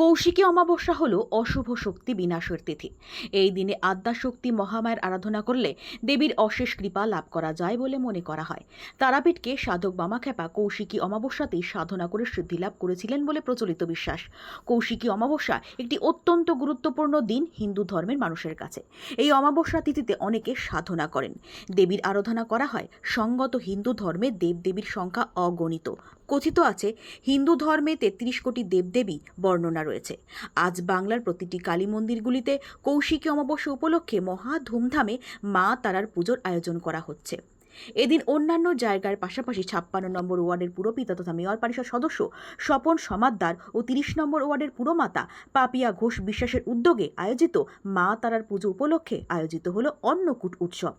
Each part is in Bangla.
কৌশিকী অমাবস্যা হল অশুভ শক্তি বিনাশের তিথি। এই দিনে আদ্যাশক্তি মহামায়ের আরাধনা করলে দেবীর অশেষ কৃপা লাভ করা যায় বলে মনে করা হয়। তারাপীঠকে সাধক বামাখ্যাপা কৌশিকী অমাবস্যাতেই সাধনা করে সিদ্ধি লাভ করেছিলেন বলে প্রচলিত বিশ্বাস। কৌশিকী অমাবস্যা একটি অত্যন্ত গুরুত্বপূর্ণ দিন হিন্দু ধর্মের মানুষের কাছে। এই অমাবস্যা তিথিতে অনেকে সাধনা করেন। দেবীর আরাধনা করা হয় সঙ্গত হিন্দু ধর্মে দেবদেবীর সংখ্যা অগণিত। কথিত আছে, হিন্দু ধর্মে তেত্রিশ কোটি দেবদেবী বর্ণনা রয়েছে। আজ বাংলার প্রতিটি কালী মন্দিরগুলিতে কৌশিকী অমাবস্যা উপলক্ষে মহা ধুমধামে মা তারার পুজোর আয়োজন করা হচ্ছে। এদিন অন্যান্য জায়গার পাশাপাশি ছাপ্পান্ন নম্বর ওয়ার্ডের পুরপিতা তথা মেয়র পরিষদ সদস্য স্বপন সমাদ্দার ও তিরিশ নম্বর ওয়ার্ডের পুরমাতা পাপিয়া ঘোষ বিশ্বাসের উদ্যোগে আয়োজিত মা তারার পুজো উপলক্ষে আয়োজিত হলো অন্নকূট উৎসব।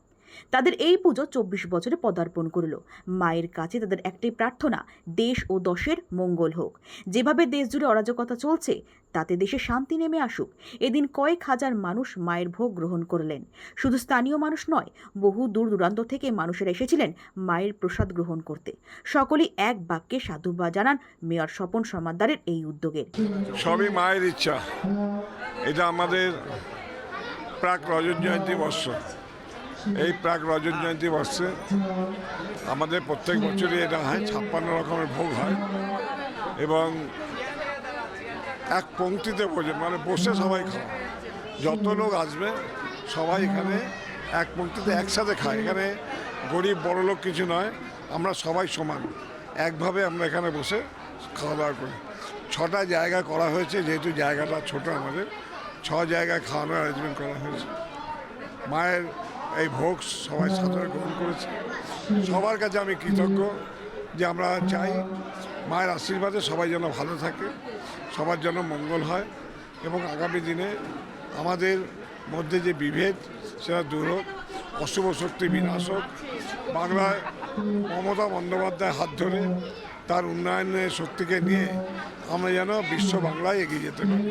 তাদের এই পুজো চব্বিশ বছরে পদার্পণ করল। মায়ের কাছে তাদের একটাই প্রার্থনা, দেশ ও দশের মঙ্গল হোক। যেভাবে দেশ জুড়ে অরাজকতা চলছে, তাতে দেশে শান্তি নেমে আসুক। এদিন কয়েক হাজার মানুষ মায়ের ভোগ গ্রহণ করলেন। শুধু স্থানীয় মানুষ নয়, বহু দূর দূরান্ত থেকে মানুষেরা এসেছিলেন মায়ের প্রসাদ গ্রহণ করতে। সকলেই এক বাক্যে সাধুবাদ জানান মেয়র স্বপন সমাদ্দারের এই উদ্যোগের সবই মায়ের ইচ্ছা। এটা আমাদের প্রাক রজত জয়ন্তী বর্ষ এই প্রাক রজত জয়ন্তী বর্ষে আমাদের প্রত্যেক বছরই এটা হয়, ছাপ্পান্ন রকমের ভোগ হয়। এবং এক পংক্তিতে ভোজন মানে বসে সবাই খায়। যত লোক আসবে, সবাই এখানে এক পংক্তিতে একসাথে খায়। এখানে গরিব, বড় লোক কিছু নয়, আমরা সবাই সমান। একভাবে আমরা এখানে বসে খাওয়া দাওয়া করি। ছটা জায়গা করা হয়েছে, যেহেতু জায়গাটা ছোট আমাদের, ছ জায়গায় খাওয়ানোর অ্যারেঞ্জমেন্ট করা হয়েছে। মায়ের এই ভোগ সবাই সাদরে গ্রহণ করেছে। সবার কাছে আমি কৃতজ্ঞ যে আমরা চাই মায়ের আশীর্বাদে সবাই যেন ভালো থাকে, সবার যেন মঙ্গল হয় এবং আগামী দিনে আমাদের মধ্যে যে বিভেদ সেটা দূর হোক, অশুভ শক্তি বিনাশ হোক। বাংলায় মমতা বন্দ্যোপাধ্যায় হাত ধরে তার উন্নয়নের শক্তিকে নিয়ে আমরা যেন বিশ্ব বাংলায় এগিয়ে যেতে পারি।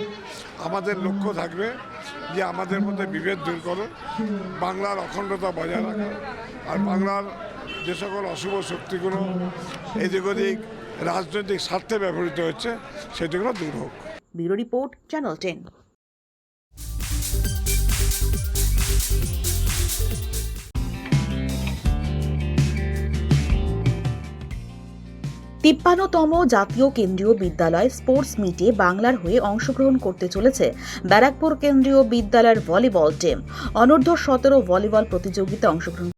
আমাদের লক্ষ্য থাকবে যে আমাদের মধ্যে বিভেদ দূর করো, বাংলার অখণ্ডতা বজায় রাখা। আর বাংলার যে সকল অশুভ শক্তিগুলো এদিক ওদিক রাজনৈতিক স্বার্থে ব্যবহৃত হচ্ছে, সেটিগুলো দূর হোক। Bureau report, channel ten. তিপ্পান্নতম জাতীয় কেন্দ্রীয় বিদ্যালয় স্পোর্টস মিটে বাংলার হয়ে অংশগ্রহণ করতে চলেছে ব্যারাকপুর কেন্দ্রীয় বিদ্যালয়ের ভলিবল টিম। অনূর্ধ্ব সতেরো ভলিবল প্রতিযোগিতায় অংশগ্রহণ